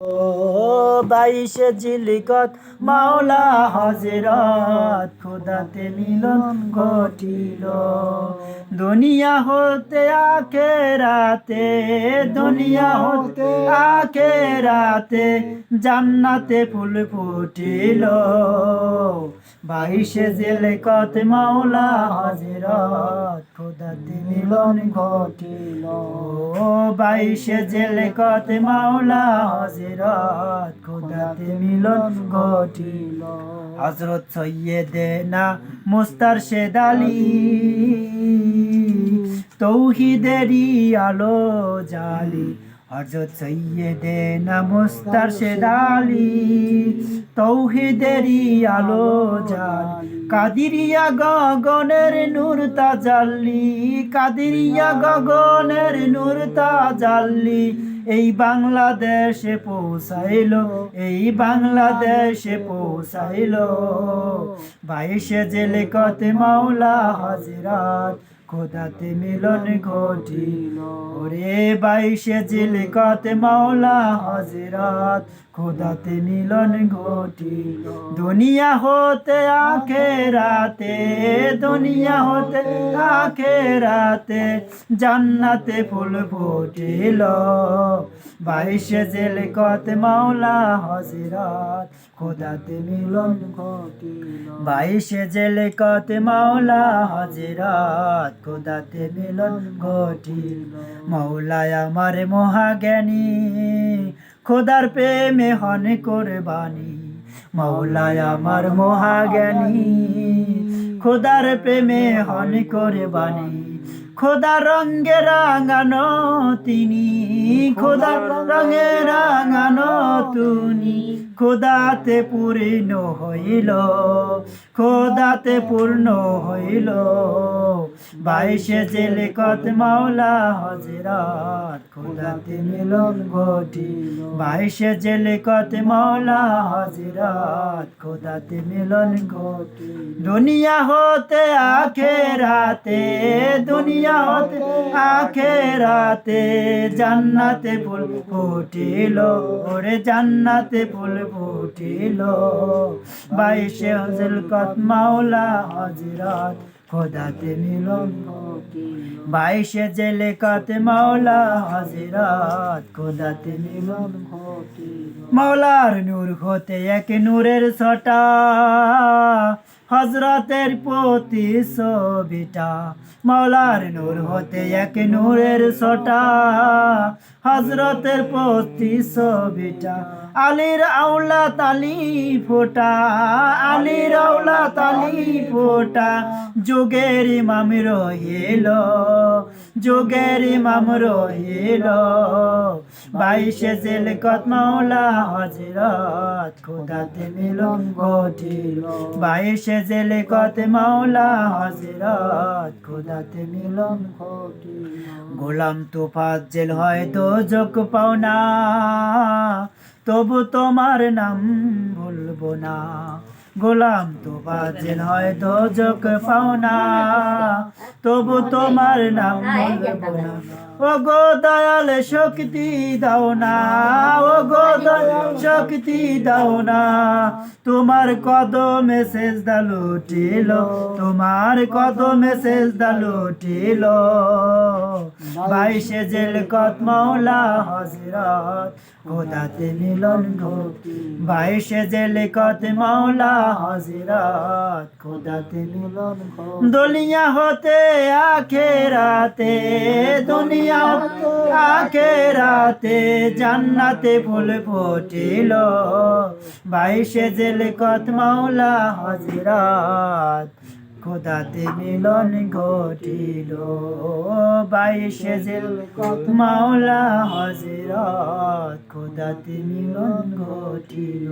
ও বাইশে জিলিকত মাওলা হজরত খোদাতে মিলন ঘটিল। দুনিয়া হতে আখে রাতে দুনিয়া হতে আখে রাতে জান্নাতে ফুল ফুটিল। বাইশে জিলিকত মাওলা হজরত খোদাতে মিলন ঘটিল বাইশে জেলে কত মাওলা হজরত খোদাতে মিলন ঘটিল হজরত দে না মুস্তার শেদালি তৌহিদেরই আলো জালি। হজরত সৈয়দে না মুস্তার শেদালি তৌহিদেরই আলো জালি। কাদিরিয়া গগনের নূর তাজাল্লি, কাদিরিয়া গগনের নূর তাজাল্লি। এই বাংলাদেশে পৌঁছাইলো, এই বাংলাদেশে পৌঁছাইলো। বাইশে জেলে কতে মাওলা হাজিরাত খোদাতে মিলন ঘটিল। ওরে বাইশে জেলে কতে মাওলা হাজিরাত খোদাতে মিলন ঘটিল। দুনিয়া হতে আখে রাতে দুনিয়া হতে আখে রাতে জান্নাতে ফুল ফুটিল। বাইশে জেল কত মাওলা হজরত খোদাতে মিলন ঘটিল। বাইশে জেল কত মাওলা হজরত খোদাতে মিলন ঘটিল। মৌলায় আমার মহাজ্ঞানী, খোদার প্রেমে হন কোরবানি। মৌলায় আমার মহাজ্ঞানী, খোদার প্রেমে হন কোরবানি। খোদা রঙ্গে রাঙানো তিনি খোদা রঙে রাঙানো খোদাতে পূর্ণ হইল, খোদাতে পূর্ণ হইল। বাইশে জেলে কত মাওলা হজরত খোদাতে মিলন ঘটিল। বাইশে জেলে কত মাওলা হজরত খোদাতে মিলন ঘটিল। দুনিয়া হতে আখে রাতে দুনিয়া হতে আখে রাতে জান্নাতে ফুল ফুটিল। ওরে জান্নাতে ফুল ফুটিল। বাইশে হজল কত মাওলা হজরত খোদাতে মিলন বাইশে জেলে কত মাওলা হজরত খোদাতে মিলন মাওলার নূর হতে এক নূরের ছটা হজরতের প্রতি ছবিটা। মাওলার নূর হতে এক নূরের ছটা হজরতের প্রতি ছবিটা, আলীর আউলা তালি ফোটা, আলীর আউলা তালি ফোটা, যোগের ইমাম রহিল, যোগের ইমাম রহিল। বাইশে জেল কত মাওলা হজরত খোদাতে মিলন ঘটিল বাইশে জেলে কত মাওলা হজরত খোদাতে মিলন ঘটিল গোলাম তোফাত জেল হয়তো যোগ পাওনা তবু তোমার নাম ভুলবো না। গোলাম তো বাজেল হয়তো যোগ পাওনা। তবু তোমার নাম ও গো দয়াল, শক্তি দাও না। ও গো দয়াল, শক্তি দাও না। তোমার কদমে মেসেজ দালু টিল তোমার কদমে মেসেজ দালু টিল বাইশে জেল কত মাওলা হজরত খোদাতে মিলন বাইশে জেল কত মাওলা হজরত, খোদাতে মিলন দলিয়া হতে, আখেরাতে, দুনিয়া আখেরাতে জান্নাতে ফুল ফুটিল। বাইশে জেল কত মাওলা হজরত, খোদাতে মিলন ঘটিল। বাইশে জেল মাওলা হজরত, খোদাতে মিলন ঘটিল।